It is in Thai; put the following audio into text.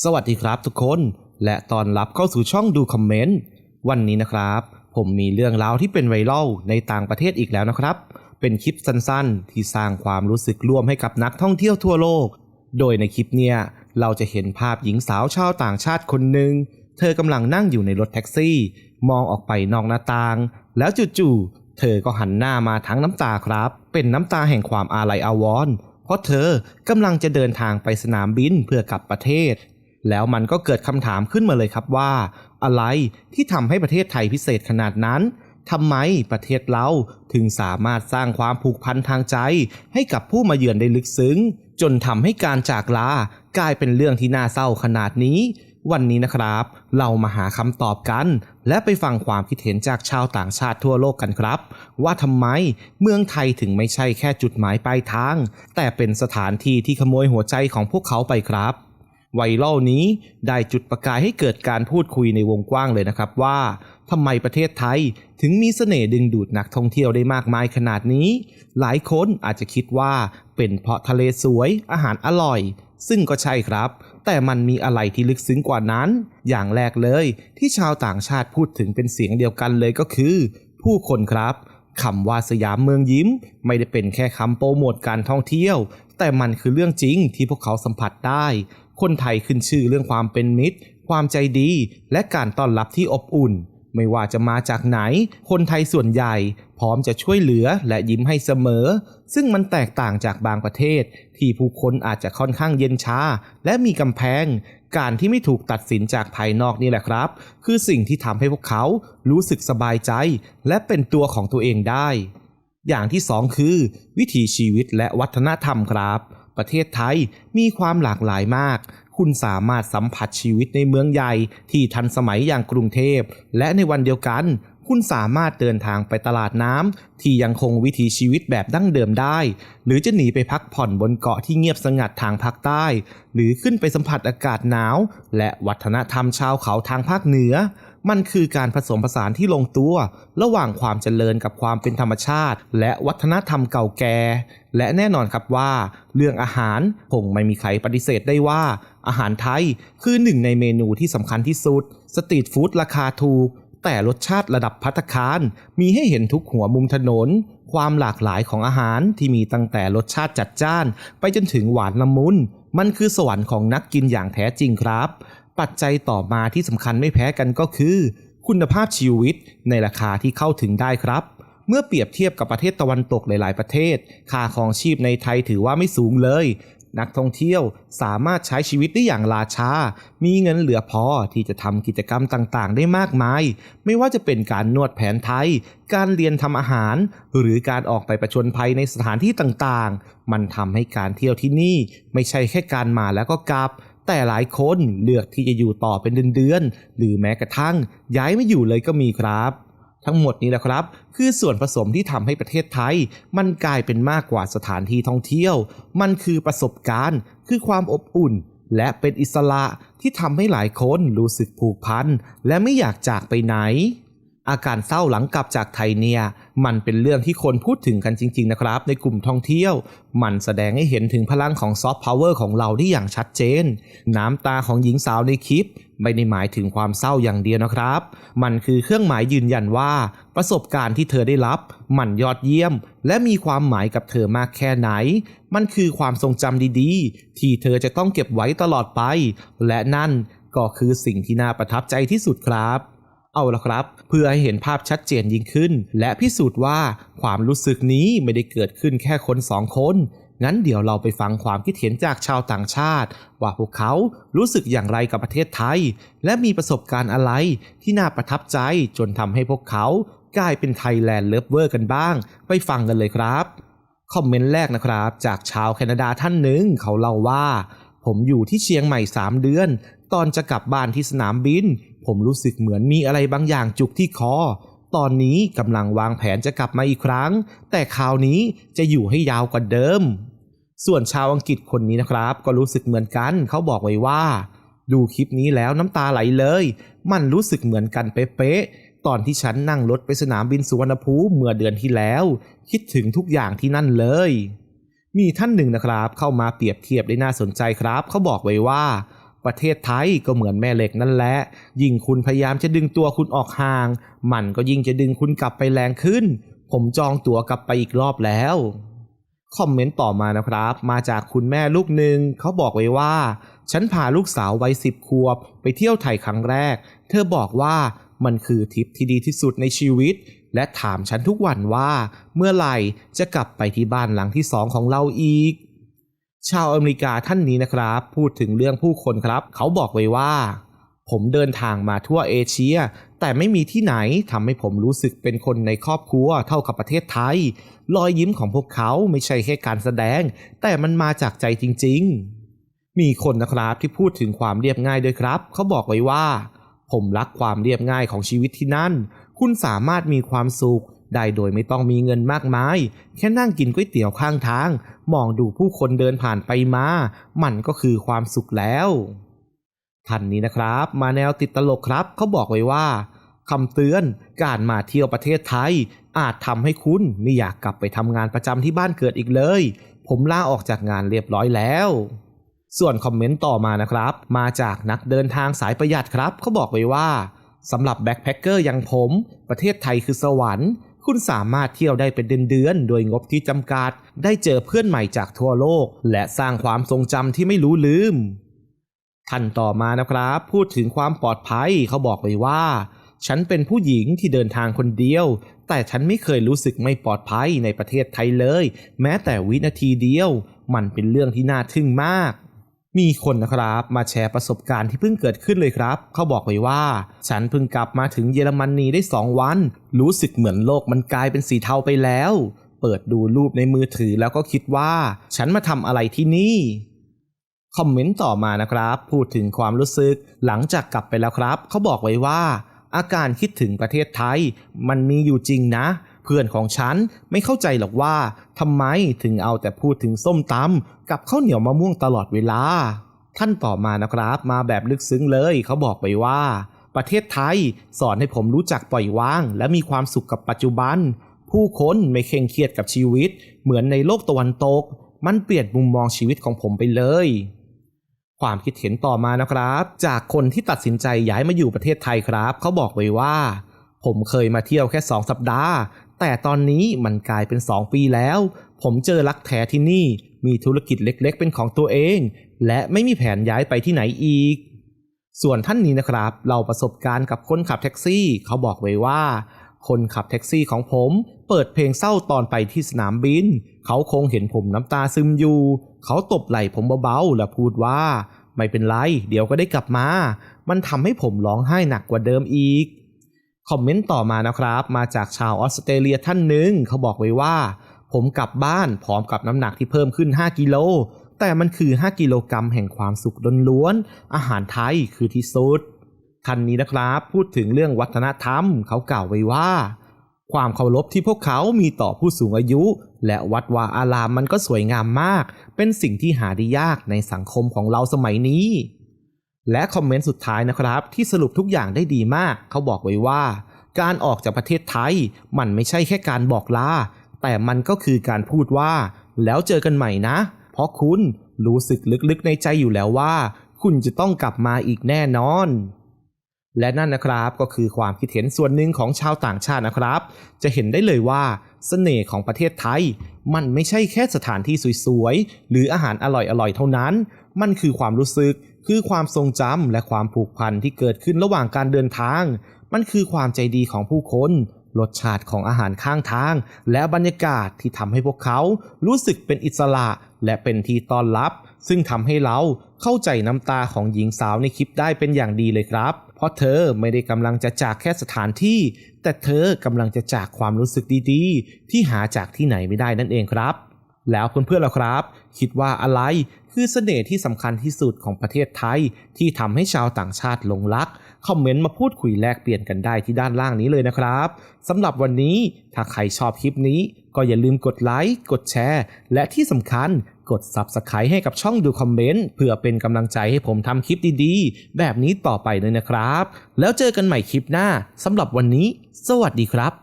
สวัสดีครับทุกคน และตอนรับเข้าสู่ช่องดูคอมเมนต์ วันนี้นะครับ ผมมีเรื่องราวที่เป็นไวรัลในต่างประเทศอีกแล้วนะครับ เป็นคลิปสั้นๆ ที่สร้างความรู้สึกร่วมให้กับนักท่องเที่ยวทั่วโลก โดยในคลิปเนี่ยเราจะเห็นภาพหญิงสาวชาวต่างชาติคนหนึ่ง เธอกำลังนั่งอยู่ในรถแท็กซี่ มองออกไปนอกหน้าต่าง แล้วจู่ๆเธอก็หันหน้ามาทั้งน้ำตาครับ เป็นน้ำตาแห่งความอาลัยอาวรณ์เพราะเธอกำลังจะเดินทางไปสนามบินเพื่อกลับประเทศ แล้วมันก็เกิดคำถามขึ้นมาเลยครับว่า อะไรที่ทำให้ประเทศไทยพิเศษขนาดนั้นทำไมประเทศเราถึงสามารถสร้างความผูกพันทางใจ ให้กับผู้มาเยือนได้ลึกซึ้ง จนทำให้การจากลากลายเป็นเรื่องที่น่าเศร้าขนาดนี้ วันนี้นะครับ เรามาหาคำตอบกัน และไปฟังความคิดเห็นจากชาวต่างชาติทั่วโลกกันครับ ว่าทำไมเมืองไทยถึงไม่ใช่แค่จุดหมายปลายทาง แต่เป็นสถานที่ที่ขโมยหัวใจของพวกเขาไปครับ ไวรัลนี้ได้จุดประกายให้เกิดการพูดคุยในวงกว้างเลยนะครับว่าทำไมประเทศไทยถึงมีเสน่ห์ดึงดูดนักท่องเที่ยวได้มากมายขนาดนี้ หลายคนอาจจะคิดว่าเป็นเพราะทะเลสวยอาหารอร่อย ซึ่งก็ใช่ครับ แต่มันมีอะไรที่ลึกซึ้งกว่านั้น อย่างแรกเลยที่ชาวต่างชาติพูดถึงเป็นเสียงเดียวกันเลยก็คือ ผู้คนครับคำว่าสยามเมืองยิ้ม ไม่ได้เป็นแค่คำโปรโมทการท่องเที่ยว แต่มันคือเรื่องจริงที่พวกเขาสัมผัสได้ คนไทยขึ้นชื่อเรื่องความเป็นมิตร ความใจดี และการต้อนรับที่อบอุ่น ไม่ว่าจะมาจากไหน คนไทยส่วนใหญ่ พร้อมจะช่วยเหลือและยิ้มให้เสมอ ซึ่งมันแตกต่างจากบางประเทศ ที่ผู้คนอาจจะค่อนข้างเย็นชาและมีกำแพง การที่ไม่ถูกตัดสินจากภายนอกนี่แหละครับ คือสิ่งที่ทำให้พวกเขารู้สึกสบายใจ และเป็นตัวของตัวเองได้ อย่างที่สองคือ วิถีชีวิตและวัฒนธรรมครับ ประเทศไทยมีความหลากหลายมาก คุณสามารถสัมผัสชีวิตในเมืองใหญ่ที่ทันสมัยอย่างกรุงเทพ และในวันเดียวกัน คุณสามารถเดินทางไปตลาดน้ำที่ยังคงวิถีชีวิตแบบดั้งเดิมได้ หรือจะหนีไปพักผ่อนบนเกาะที่เงียบสงัดทางภาคใต้ หรือขึ้นไปสัมผัสอากาศหนาว และวัฒนธรรมชาวเขาทางภาคเหนือ มันคือการผสมผสานที่ลงตัว ระหว่างความเจริญกับความเป็นธรรมชาติ และวัฒนธรรมเก่าแก่ และแน่นอนครับว่า เรื่องอาหารคงไม่มีใครปฏิเสธได้ว่า อาหารไทยคือหนึ่งในเมนูที่สำคัญที่สุด สตรีทฟู้ดราคาถูก แต่รสชาติระดับพัตตาคารมีให้เห็นทุกหัวมุมถนนความหลากหลายของอาหารที่มีตั้งแต่รสชาติจัดจ้าน ไปจนถึงหวานละมุน มันคือสวรรค์ของนักกินอย่างแท้จริงครับ ปัจจัยต่อมาที่สำคัญไม่แพ้กันก็คือ คุณภาพชีวิตในราคาที่เข้าถึงได้ครับ เมื่อเปรียบเทียบกับประเทศตะวันตกหลายๆประเทศ ค่าครองชีพในไทยถือว่าไม่สูงเลย นักท่องเที่ยวสามารถใช้ชีวิตได้อย่างราชา มีเงินเหลือพอที่จะทำกิจกรรมต่างๆ ได้มากมาย ไม่ว่าจะเป็นการนวดแผนไทย การเรียนทำอาหาร หรือการออกไปประชนภัยในสถานที่ต่างๆ มันทำให้การเที่ยวที่นี่ ไม่ใช่แค่การมาแล้วก็กลับ แต่หลายคนเลือกที่จะอยู่ต่อเป็นเดือนๆ หรือแม้กระทั่งย้ายไม่อยู่เลยก็มีครับ ทั้งหมดนี้แหละครับ คือส่วนผสมที่ทำให้ประเทศไทย มันกลายเป็นมากกว่าสถานที่ท่องเที่ยว มันคือประสบการณ์ คือความอบอุ่น และเป็นอิสระที่ทำให้หลายคนรู้สึกผูกพันและไม่อยากจากไปไหน อาการเศร้าหลังกลับจากไทยเนี่ย มันเป็นเรื่องที่คนพูดถึงกันจริง ๆ นะครับ ในกลุ่มท่องเที่ยว มันแสดงให้เห็นถึงพลังของซอฟต์พาวเวอร์ของเราได้อย่างชัดเจน น้ำตาของหญิงสาวในคลิป ไม่ได้หมายถึงความเศร้าอย่างเดียวนะครับ มันคือเครื่องหมายยืนยันว่า ประสบการณ์ที่เธอได้รับ มันยอดเยี่ยม และมีความหมายกับเธอมากแค่ไหน มันคือความทรงจำดีๆ ที่เธอจะต้องเก็บไว้ตลอดไป และนั่นก็คือสิ่งที่น่าประทับใจที่สุดครับ เอาละครับ เพื่อให้เห็นภาพชัดเจนยิ่งขึ้น และพิสูจน์ว่าความรู้สึกนี้ไม่ได้เกิดขึ้นแค่คนสองคน งั้นเดี๋ยวเราไปฟังความคิดเห็นจากชาวต่างชาติ ว่าพวกเขารู้สึกอย่างไรกับประเทศไทย และมีประสบการณ์อะไรที่น่าประทับใจจนทำให้พวกเขากลายเป็นไทยแลนด์เลิฟเวอร์กันบ้าง ไปฟังกันเลยครับคอมเมนต์แรกนะครับ จากชาวแคนาดาท่านหนึ่งเขาเล่าว่า ผมอยู่ที่เชียงใหม่ 3 เดือน ตอนจะกลับบ้านที่สนามบิน ผมรู้สึกเหมือนมีอะไรบางอย่างจุกที่คอ ตอนนี้กำลังวางแผนจะกลับมาอีกครั้ง แต่คราวนี้จะอยู่ให้ยาวกว่าเดิม ส่วนชาวอังกฤษคนนี้นะครับ ก็รู้สึกเหมือนกันเขาบอกไว้ว่า ดูคลิปนี้แล้วน้ำตาไหลเลย มันรู้สึกเหมือนกันเป๊ะๆตอนที่ฉันนั่งรถไปสนามบินสุวรรณภูมิเมื่อเดือนที่แล้ว คิดถึงทุกอย่างที่นั่นเลย มีท่านหนึ่งนะครับ เข้ามาเปรียบเทียบได้น่าสนใจครับ เขาบอกไว้ว่า ประเทศไทยก็เหมือนแม่เหล็กนั่นแหละ ยิ่งคุณพยายามจะดึงตัวคุณออกห่าง มันก็ยิ่งจะดึงคุณกลับไปแรงขึ้น ผมจองตั๋วกลับไปอีกรอบแล้ว คอมเมนต์ต่อมานะครับ มาจากคุณแม่ลูกหนึ่งเขาบอกไว้ว่า ฉันพาลูกสาววัยสิบขวบ ไปเที่ยวไทยครั้งแรก เธอบอกว่ามันคือทริปที่ดีที่สุดในชีวิต และถามฉันทุกวันว่า เมื่อไหร่จะกลับไปที่บ้านหลังที่สองของเราอีก ชาวอเมริกาท่านนี้นะครับ พูดถึงเรื่องผู้คนครับ เขาบอกไว้ว่า ผมเดินทางมาทั่วเอเชีย แต่ไม่มีที่ไหนทำให้ผมรู้สึกเป็นคนในครอบครัวเท่ากับประเทศไทย รอยยิ้มของพวกเขาไม่ใช่แค่การแสดง แต่มันมาจากใจจริง ๆ มีคนนะครับที่พูดถึงความเรียบง่ายด้วยครับ เขาบอกไว้ว่า ผมรักความเรียบง่ายของชีวิตที่นั่น คุณสามารถมีความสุข ได้โดยไม่ต้องมีเงินมากมาย แค่นั่งกินก๋วยเตี๋ยวข้างทาง มองดูผู้คนเดินผ่านไปมา มันก็คือความสุขแล้วท่านนี้นะครับ มาแนวติดตลกครับเขาบอกไว้ว่าคำเตือนการมาเที่ยวประเทศไทย อาจทำให้คุณไม่อยากกลับไปทำงานประจำที่บ้านเกิดอีกเลย ผมลาออกจากงานเรียบร้อยแล้ว ส่วนคอมเมนต์ต่อมานะครับ มาจากนักเดินทางสายประหยัดครับเขาบอกไว้ว่าสำหรับแบ็คแพคเกอร์อย่างผม ประเทศไทยคือสวรรค์ คุณสามารถเที่ยวได้เป็นเดือนๆ โดยงบที่จำกัด ได้เจอเพื่อนใหม่จากทั่วโลก และสร้างความทรงจำที่ไม่รู้ลืมท่านต่อมานะครับ พูดถึงความปลอดภัยเขาบอกไว้ว่า ฉันเป็นผู้หญิงที่เดินทางคนเดียว แต่ฉันไม่เคยรู้สึกไม่ปลอดภัยในประเทศไทยเลย แม้แต่วินาทีเดียว มันเป็นเรื่องที่น่าทึ่งมาก มีคนนะครับมาแชร์ประสบการณ์ที่เพิ่งเกิดขึ้นเลยครับ เขาบอกไว้ว่า ฉันเพิ่งกลับมาถึงเยอรมนีได้สองวัน รู้สึกเหมือนโลกมันกลายเป็นสีเทาไปแล้ว เปิดดูรูปในมือถือแล้วก็คิดว่า ฉันมาทำอะไรที่นี่คอมเมนต์ต่อมานะครับ พูดถึงความรู้สึก หลังจากกลับไปแล้วครับ เขาบอกไว้ว่า อาการคิดถึงประเทศไทย มันมีอยู่จริงนะ เพื่อนของฉันไม่เข้าใจหรอกว่าทำไมถึงเอาแต่พูดถึงส้มตำกับข้าวเหนียวมะม่วงตลอดเวลา ท่านต่อมานะครับ มาแบบลึกซึ้งเลยเขาบอกไปว่า ประเทศไทยสอนให้ผมรู้จักปล่อยวาง และมีความสุขกับปัจจุบัน ผู้คนไม่เคร่งเครียดกับชีวิต เหมือนในโลกตะวันตก มันเปลี่ยนมุมมองชีวิตของผมไปเลยความคิดเห็นต่อมานะครับ จากคนที่ตัดสินใจย้ายมาอยู่ประเทศไทยครับ เขาบอกไว้ว่า ผมเคยมาเที่ยวแค่ 2 สัปดาห์ แต่ตอนนี้มันกลายเป็น 2 ปีแล้ว ผมเจอรักแท้ที่นี่ มีธุรกิจเล็กๆ เป็นของตัวเอง และไม่มีแผนย้ายไปที่ไหนอีก ส่วนท่านนี้นะครับ เราประสบการณ์กับคนขับแท็กซี่ เขาบอกไว้ว่า คนขับแท็กซี่ของผมเปิดเพลงเศร้าตอนไปที่สนามบิน เขาคงเห็นผมน้ำตาซึมอยู่ เขาตบไหล่ผมเบาๆ และพูดว่า ไม่เป็นไร เดี๋ยวก็ได้กลับมา มันทำให้ผมร้องไห้หนักกว่าเดิมอีก คอมเมนต์ต่อมานะครับ มาจากชาวออสเตรเลียท่านหนึ่งเขาบอกไว้ว่า ผมกลับบ้านพร้อมกับน้ำหนักที่เพิ่มขึ้น 5 กิโล แต่มันคือ 5 กิโลกรัมแห่งความสุขล้วนๆ อาหารไทยคือที่สุดท่านนี้นะครับพูดถึงเรื่องวัฒนธรรมเขากล่าวไว้ว่า ความเคารพที่พวกเขามีต่อผู้สูงอายุ และวัดวาอารามมันก็สวยงามมาก เป็นสิ่งที่หาได้ยากในสังคมของเราสมัยนี้ และคอมเมนต์สุดท้ายนะครับ ที่สรุปทุกอย่างได้ดีมาก เขาบอกไว้ว่า การออกจากประเทศไทย มันไม่ใช่แค่การบอกลา แต่มันก็คือการพูดว่า แล้วเจอกันใหม่นะ เพราะคุณรู้สึกลึกๆในใจอยู่แล้วว่า คุณจะต้องกลับมาอีกแน่นอน และนั่นนะครับก็คือความคิดเห็นส่วนหนึ่งของชาวต่างชาตินะครับ จะเห็นได้เลยว่าเสน่ห์ของประเทศไทย มันไม่ใช่แค่สถานที่สวยๆหรืออาหารอร่อยๆเท่านั้น มันคือความรู้สึก คือความทรงจำและความผูกพันที่เกิดขึ้นระหว่างการเดินทาง มันคือความใจดีของผู้คน รสชาติของอาหารข้างทาง และบรรยากาศที่ทำให้พวกเขารู้สึกเป็นอิสระและเป็นที่ต้อนรับ ซึ่งทำให้เราเข้าใจน้ำตาของหญิงสาวในคลิปได้เป็นอย่างดีเลยครับ เพราะเธอไม่ได้กำลังจะจากแค่สถานที่ แต่เธอกำลังจะจากความรู้สึกดีๆ ที่หาจากที่ไหนไม่ได้นั่นเองครับ แล้วเพื่อนๆล่ะครับ คิดว่าอะไร คือเสน่ห์ที่สำคัญที่สุดของประเทศไทย ที่ทำให้ชาวต่างชาติหลงรัก คอมเมนต์มาพูดคุยแลกเปลี่ยนกันได้ที่ด้านล่างนี้เลยนะครับสำหรับวันนี้ถ้าใครชอบคลิปนี้ ก็อย่าลืมกดไลค์กดแชร์ และที่สำคัญกด Subscribe ให้กับช่องดูคอมเมนต์เพื่อเป็นกำลังใจให้ผมทำคลิปดีๆ แบบนี้ต่อไปเลยนะครับ แล้วเจอกันใหม่คลิปหน้าสำหรับวันนี้ สวัสดีครับ